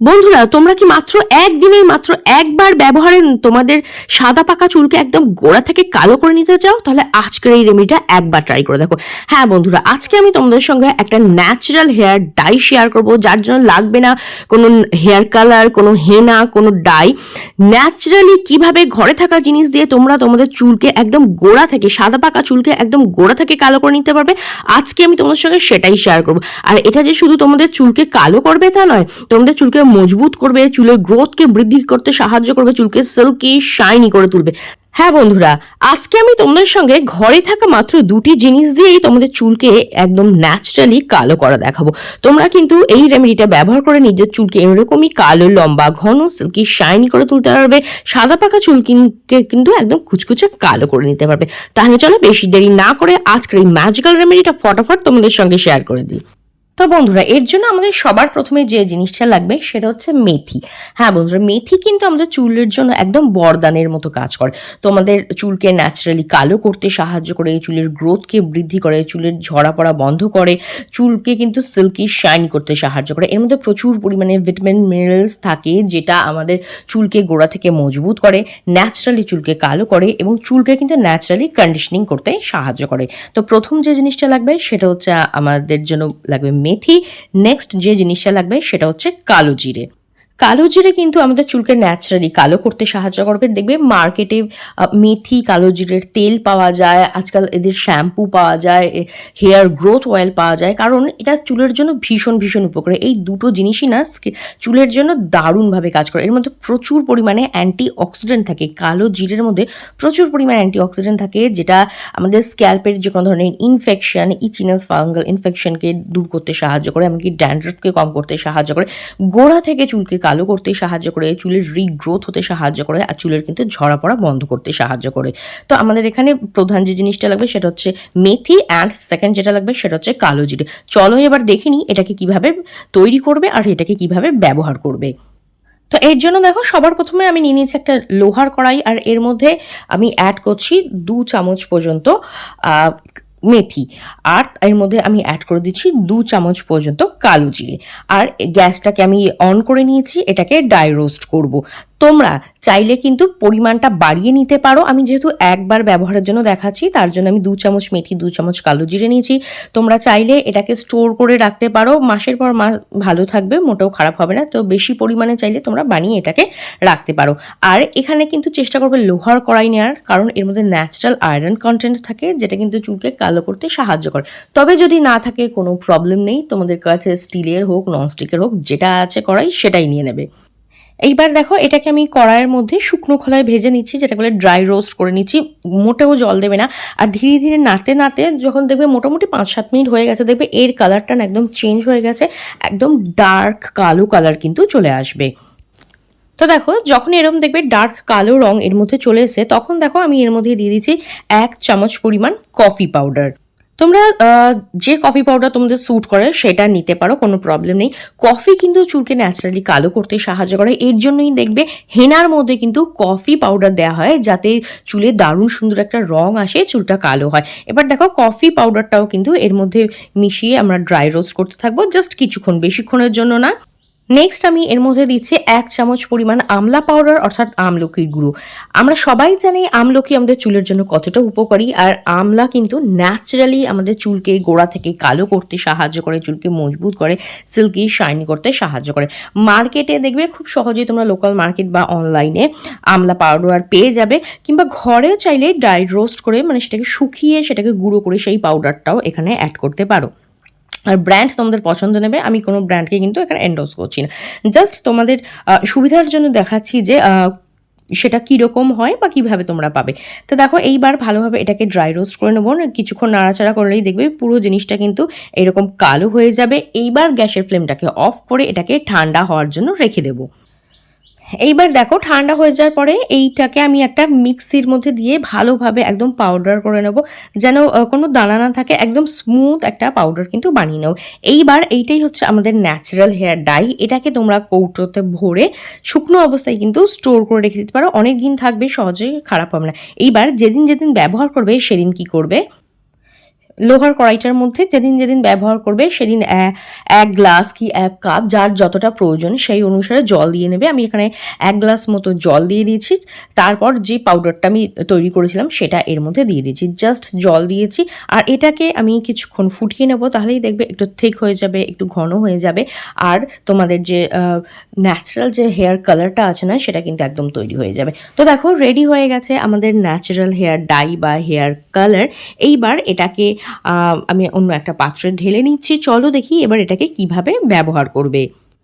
বন্ধুরা, তোমরা কি মাত্র একদিনেই মাত্র একবার ব্যবহারে তোমাদের সাদা পাকা চুলকে একদম গোড়া থেকে কালো করে নিতে চাও? তাহলে আজকের এই রেমিডিটা একবার ট্রাই করে দেখো। হ্যাঁ বন্ধুরা, আজকে আমি তোমাদের সঙ্গে একটা ন্যাচারাল হেয়ার ডাই শেয়ার করব, যার জন্য লাগবে না কোনো হেয়ার কালার কোনো হেনা কোনো ডাই ন্যাচারালি কীভাবে ঘরে থাকা জিনিস দিয়ে তোমরা তোমাদের চুলকে একদম গোড়া থেকে, সাদা পাকা চুলকে একদম গোড়া থেকে কালো করে নিতে পারবে, আজকে আমি তোমাদের সঙ্গে সেটাই শেয়ার করব। আর এটা যে শুধু তোমাদের চুলকে কালো করবে তা নয়, তোমাদের চুলকে মজবুত করবে, চুলের গ্রোথকে বৃদ্ধি করতে সাহায্য করবে, চুলকে সিল্কি শাইনি করে তুলবে। হ্যাঁ বন্ধুরা, আজকে আমি তোমাদের সঙ্গে ঘরে থাকা মাত্র দুটি জিনিস দিয়েই তোমাদের চুলকে একদম ন্যাচারালি কালো করা দেখাবো। তোমরা কিন্তু এই রেমেডিটা ব্যবহার করে নিজের চুলকে এরকমই কালো, লম্বা, ঘন সিল্কি শাইনি করে তুলতে পারবে। সাদা পাকা চুলকে কিন্তু একদম কুচকুচে কালো করে নিতে পারবে। তাহলে চলো বেশি দেরি না করে আজকের এই ম্যাজিক্যাল রেমেডিটা ফটাফট তোমাদের সঙ্গে শেয়ার করে দিই। তো বন্ধুরা, এর জন্য আমাদের সবার প্রথমে যে জিনিসটা লাগবে সেটা হচ্ছে মেথি। হ্যাঁ বন্ধুরা, মেথি কিন্তু আমাদের চুলের জন্য একদম বরদানের মতো কাজ করে। তোমাদের চুলকে ন্যাচারালি কালো করতে সাহায্য করে, চুলের গ্রোথকে বৃদ্ধি করে, চুলের ঝরা পড়া বন্ধ করে, চুলকে কিন্তু সিল্কি শাইন করতে সাহায্য করে। এর মধ্যে প্রচুর পরিমাণে ভিটামিন মিনারেলস থাকে যেটা আমাদের চুলকে গোড়া থেকে মজবুত করে ন্যাচারালি চুলকে কালো করে এবং চুলকে কিন্তু ন্যাচারালি কন্ডিশনিং করতে সাহায্য করে। তো প্রথম যে জিনিসটা লাগবে সেটা হচ্ছে আমাদের জন্য লাগবে মেথি। নেক্সট যে জিনিসটা লাগবে সেটা হচ্ছে কালো জিরে। কালো জিরে কিন্তু আমাদের চুলকে ন্যাচারালি কালো করতে সাহায্য করবে। দেখবে মার্কেটে মেথি, কালো জিরের তেল পাওয়া যায়, আজকাল এদের শ্যাম্পু পাওয়া যায় হেয়ার গ্রোথ অয়েল পাওয়া যায়, কারণ এটা চুলের জন্য ভীষণ ভীষণ উপকারী। এই দুটো জিনিসই না চুলের জন্য দারুণভাবে কাজ করে। এর মধ্যে প্রচুর পরিমাণে অ্যান্টি অক্সিডেন্ট থাকে। কালো জিরের মধ্যে প্রচুর পরিমাণে অ্যান্টি অক্সিডেন্ট থাকে, যেটা আমাদের স্ক্যাল্পের যে কোনো ধরনের ইনফেকশন ইচিনাস ফাঙ্গাল ইনফেকশনকে দূর করতে সাহায্য করে, এমনকি ড্যান্ড্রফকে কম করতে সাহায্য করে। গোড়া থেকে চুলকে কালো করতে সাহায্য করে, চুলের রিগ্রোথ হতে সাহায্য করে আর চুলের কিন্তু ঝরা পড়া বন্ধ করতে সাহায্য করে। তো আমাদের এখানে প্রধান যে জিনিসটা লাগবে সেটা হচ্ছে মেথি অ্যান্ড সেকেন্ড যেটা লাগবে সেটা হচ্ছে কালো জিরে। চলো এবার দেখিনি এটাকে কীভাবে তৈরি করবে আর এটাকে কীভাবে ব্যবহার করবে। তো এর জন্য দেখো সবার প্রথমে আমি নিয়ে নিয়েছি একটা লোহার কড়াই আর এর মধ্যে আমি অ্যাড করছি দু চামচ পর্যন্ত মেথি। আর এর মধ্যে আমি অ্যাড করে দিচ্ছি দু চামচ পর্যন্ত কালো জিরে। আর গ্যাসটাকে আমি অন করে নিয়েছি, এটাকে ডাই রোস্ট করব। তোমরা চাইলে কিন্তু পরিমাণটা বাড়িয়ে নিতে পারো। আমি যেহেতু একবার ব্যবহারের জন্য দেখাচ্ছি, তার জন্য আমি দু চামচ মেথি, দু চামচ কালো জিরে নিয়েছি। তোমরা চাইলে এটাকে স্টোর করে রাখতে পারো। মাসের পর মাস ভালো থাকবে, মোটেও খারাপ হবে না। তো বেশি পরিমাণে চাইলে তোমরা বানিয়ে এটাকে রাখতে পারো। আর এখানে কিন্তু চেষ্টা করবে লোহার কড়াই নেওয়ার, কারণ এর মধ্যে ন্যাচারাল আয়রন কন্টেন্ট থাকে, যেটা কিন্তু চুলকে কালো করতে সাহায্য করে। তবে যদি না থাকে, কোনো প্রবলেম নেই। তোমাদের কাছে স্টিলের হোক ননস্টিকের হোক, যেটা আছে কড়াই, সেটাই নিয়ে নেবে। এইবার দেখো, এটাকে আমি কড়াইয়ের মধ্যে শুকনো খোলায় ভেজে নিচ্ছি যেটা বলে ড্রাই রোস্ট করে নিচ্ছি। মোটেও জল দেবে না। আর ধীরে ধীরে নাড়তে নাড়তে যখন দেখবে মোটামুটি পাঁচ সাত মিনিট হয়ে গেছে, দেখবে এর কালারটা একদম চেঞ্জ হয়ে গেছে, একদম ডার্ক কালো কালার কিন্তু চলে আসবে। তো দেখো, যখন এরকম দেখবে ডার্ক কালো রং এর মধ্যে চলে এসে তখন দেখো আমি এর মধ্যে দিয়ে দিচ্ছি এক চামচ পরিমাণ কফি পাউডার তোমরা যে কফি পাউডার তোমাদের স্যুট করে সেটা নিতে পারো, কোনো প্রবলেম নেই। কফি কিন্তু চুলকে ন্যাচারালি কালো করতে সাহায্য করে। এর জন্যই দেখবে হেনার মধ্যে কিন্তু কফি পাউডার দেওয়া হয়, যাতে চুলে দারুণ সুন্দর একটা রং আসে, চুলটা কালো হয়। এবার দেখো কফি পাউডারটাও কিন্তু এর মধ্যে মিশিয়ে আমরা ড্রাই রোস্ট করতে থাকব জাস্ট কিছুক্ষণ, বেশিক্ষণের জন্য না। নেক্সট আমি এর মধ্যে দিচ্ছি এক চামচ পরিমাণ আমলা পাউডার অর্থাৎ আমলকির গুঁড়ো। আমরা সবাই জানি আমলকি আমাদের চুলের জন্য কতটা উপকারী, আর আমলা কিন্তু ন্যাচারালি আমাদের চুলকে গোড়া থেকে কালো করতে সাহায্য করে, চুলকে মজবুত করে সিল্কি শাইনি করতে সাহায্য করে। মার্কেটে দেখবে খুব সহজেই তোমরা লোকাল মার্কেট বা অনলাইনে আমলা পাউডার পেয়ে যাবে, কিংবা ঘরে চাইলে ড্রাই রোস্ট করে মানে সেটাকে শুকিয়ে সেটাকে গুঁড়ো করে সেই পাউডারটাও এখানে অ্যাড করতে পারো। আর ব্র্যান্ড তোমাদের পছন্দ নেবে, আমি কোনো ব্র্যান্ডকে কিন্তু এখানে এন্ডোজ করছি না। জাস্ট তোমাদের সুবিধার জন্য দেখাচ্ছি যে সেটা কীরকম হয় বা কীভাবে তোমরা পাবে। তো দেখো, এইবার ভালোভাবে এটাকে ড্রাই রোস্ট করে নেব কিছুক্ষণ নাড়াচাড়া করলেই দেখবে পুরো জিনিসটা কিন্তু এরকম কালো হয়ে যাবে। এইবার গ্যাসের ফ্লেমটাকে অফ করে এটাকে ঠান্ডা হওয়ার জন্য রেখে দেবো। এইবার দেখো, ঠান্ডা হয়ে যাওয়ার পরে এইটাকে আমি একটা মিক্সির মধ্যে দিয়ে ভালোভাবে একদম পাউডার করে নেব, যেন কোনো দানা না থাকে, একদম স্মুথ একটা পাউডার কিন্তু বানিয়ে নেব এইবার এইটাই হচ্ছে আমাদের ন্যাচারাল হেয়ার ডাই এটাকে তোমরা কৌটোতে ভরে শুকনো অবস্থায় কিন্তু স্টোর করে রেখে দিতে পারো অনেক দিন থাকবে, সহজে খারাপ হবে না। এইবার যেদিন যেদিন ব্যবহার করবে, সেদিন কি করবে? লোহার কড়াইটার মধ্যে যেদিন যেদিন ব্যবহার করবে সেদিন এক গ্লাস কি এক কাপ, যার যতটা প্রয়োজন সেই অনুসারে জল দিয়ে নেবে। আমি এখানে এক গ্লাস মতো জল দিয়ে দিয়েছি। তারপর যে পাউডারটা আমি তৈরি করেছিলাম সেটা এর মধ্যে দিয়ে দিয়েছি। জাস্ট জল দিয়েছি। আর এটাকে আমি কিছুক্ষণ ফুটিয়ে নেব, তাহলেই দেখবে একটু থিক হয়ে যাবে, একটু ঘন হয়ে যাবে। আর তোমাদের যে ন্যাচারাল যে হেয়ার কালারটা আছে না, সেটা কিন্তু একদম তৈরি হয়ে যাবে। তো দেখো রেডি হয়ে গেছে আমাদের ন্যাচারাল হেয়ার ডাই বা হেয়ার কালার এইবার এটাকে আমি অন্য একটা পাত্রে ঢেলে নিচ্ছি। চলো দেখি এবার এটাকে কীভাবে ব্যবহার করবে।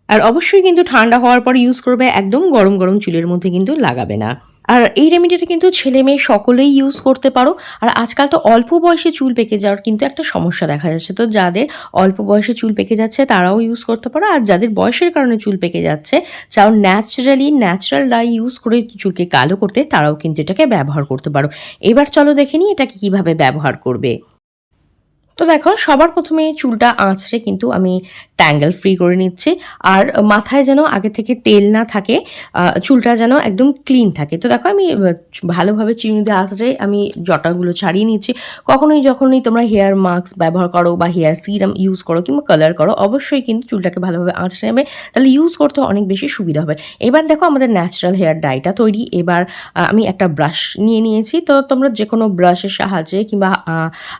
আর অবশ্যই কিন্তু ঠান্ডা হওয়ার পর ইউজ করবে, একদম গরম গরম চুলের মধ্যে কিন্তু লাগাবে না। আর এই রেমেডিটা কিন্তু ছেলে মেয়ে সকলেই ইউজ করতে পারো। আর আজকাল তো অল্প বয়সে চুল পেকে যাওয়ার কিন্তু একটা সমস্যা দেখা যাচ্ছে। তো যাদের অল্প বয়সে চুল পেকে যাচ্ছে, তারাও ইউজ করতে পারো। আর যাদের বয়সের কারণে চুল পেকে যাচ্ছে, চাও ন্যাচারালি ন্যাচারাল ডাই ইউজ করে চুলকে কালো করতে, তারাও কিন্তু এটাকে ব্যবহার করতে পারো। এবার চলো দেখে নিই এটাকে কীভাবে ব্যবহার করবে। তো দেখো, সবার প্রথমে চুলটা আঁচড়ে কিন্তু আমি ট্যাঙ্গেল ফ্রি করে নিচ্ছি। আর মাথায় যেন আগে থেকে তেল না থাকে চুলটা যেন একদম ক্লিন থাকে। তো দেখো, আমি ভালোভাবে চিনি দিয়ে আঁচড়ে আমি জটাগুলো ছাড়িয়ে নিচ্ছি। কখনোই যখনই তোমরা হেয়ার মাস্ক ব্যবহার করো বা হেয়ার সিরাম ইউজ করো কিংবা কালার করো, অবশ্যই কিন্তু চুলটাকে ভালোভাবে আঁচড়ে নেবে। তাহলে ইউজ করতে অনেক বেশি সুবিধা হবে। এবার দেখো, আমাদের ন্যাচারাল হেয়ার ডাইটা তৈরি। এবার আমি একটা ব্রাশ নিয়ে নিয়েছি। তো তোমরা যে কোনো ব্রাশের সাহায্যে কিংবা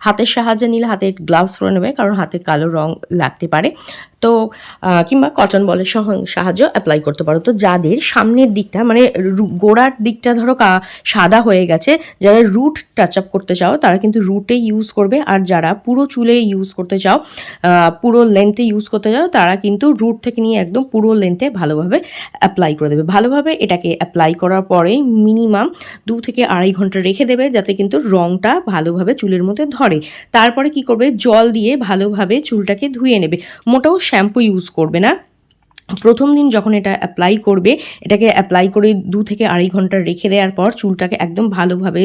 হাতের সাহায্যে নিলে হাতে গ্লাভস পরে নেবে, কারণ হাতে কালো রং লাগতে পারে। তো কিংবা কটন বলের সহ, সাহায্য অ্যাপ্লাই করতে পারো। তো যাদের সামনের দিকটা মানে গোড়ার দিকটা ধরো সাদা হয়ে গেছে, যারা রুট টাচ আপ করতে চাও, তারা কিন্তু রুটে ইউজ করবে। আর যারা পুরো চুলে ইউজ করতে চাও পুরো লেন্থে ইউজ করতে চাও, তারা কিন্তু রুট থেকে নিয়ে একদম পুরো লেন্থে ভালোভাবে অ্যাপ্লাই করে দেবে। ভালোভাবে এটাকে অ্যাপ্লাই করার পরে মিনিমাম দু থেকে আড়াই ঘণ্টা রেখে দেবে, যাতে কিন্তু রংটা ভালোভাবে চুলের মধ্যে ধরে। তারপরে কি জল দিয়ে ভালোভাবে চুলটাকে ধুয়ে নেবে। মোটাও শ্যাম্পু ইউজ করবে না। প্রথম দিন যখন এটা অ্যাপ্লাই করবে, এটাকে অ্যাপ্লাই করে দু থেকে আড়াই ঘণ্টা রেখে দেওয়ার পর চুলটাকে একদম ভালোভাবে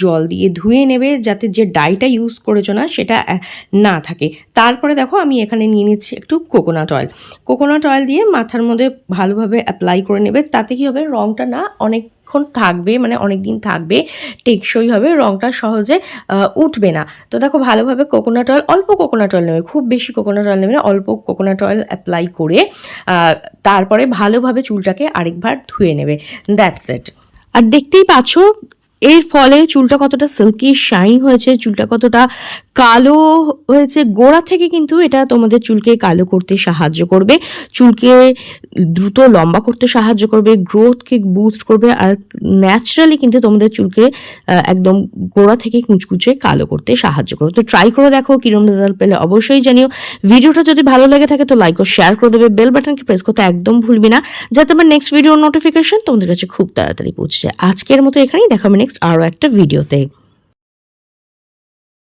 জল দিয়ে ধুয়ে নেবে, যাতে যে ডাইটা ইউজ করেছ না, সেটা না থাকে। তারপরে দেখো আমি এখানে নিয়ে নিচ্ছি একটু কোকোনাট অয়েল কোকোনাট অয়েল দিয়ে মাথার মধ্যে ভালোভাবে অ্যাপ্লাই করে নেবে, তাতে কি হবে? রংটা না অনেকক্ষণ থাকবে মানে অনেক দিন থাকবে, টেকসই হবে, রংটা সহজে উঠবে না। তো দেখো ভালোভাবে কোকোনাট অয়েল অল্প কোকোনাট অয়েল নেবে, খুব বেশি কোকোনাট অয়েল নেবে না, অল্প কোকোনাট অয়েল অ্যাপ্লাই করে তারপরে ভালোভাবে চুলটাকে আরেকবার ধুয়ে নেবে। দ্যাটস ইট আর দেখতেই পাচ্ছ, এর ফলে চুলটা কতটা সিল্কি শাইন হয়েছে, চুলটা কতটা কালো হয়েছে, গোড়া থেকে কিন্তু এটা তোমাদের চুলকে কালো করতে সাহায্য করবে। চুলকে দ্রুত লম্বা করতে সাহায্য করবে গ্রোথকে বুস্ট করবে আর ন্যাচারালি কিন্তু তোমাদের চুলকে একদম গোড়া থেকে কুচকুচে কালো করতে সাহায্য করবে। তো ট্রাই করে দেখো কিরম রেজাল্ট পেলে অবশ্যই জানিও। ভিডিওটা যদি ভালো লেগে থাকে তো লাইক ও শেয়ার করে দেবে। বেল বাটনকে প্রেস করতে একদম ভুলবি না, যাতে আমার নেক্সট ভিডিওর নোটিফিকেশন তোমাদের কাছে খুব তাড়াতাড়ি পৌঁছে আজকের মতো এখানেই দেখাবে নেক্সট আরও একটা ভিডিওতে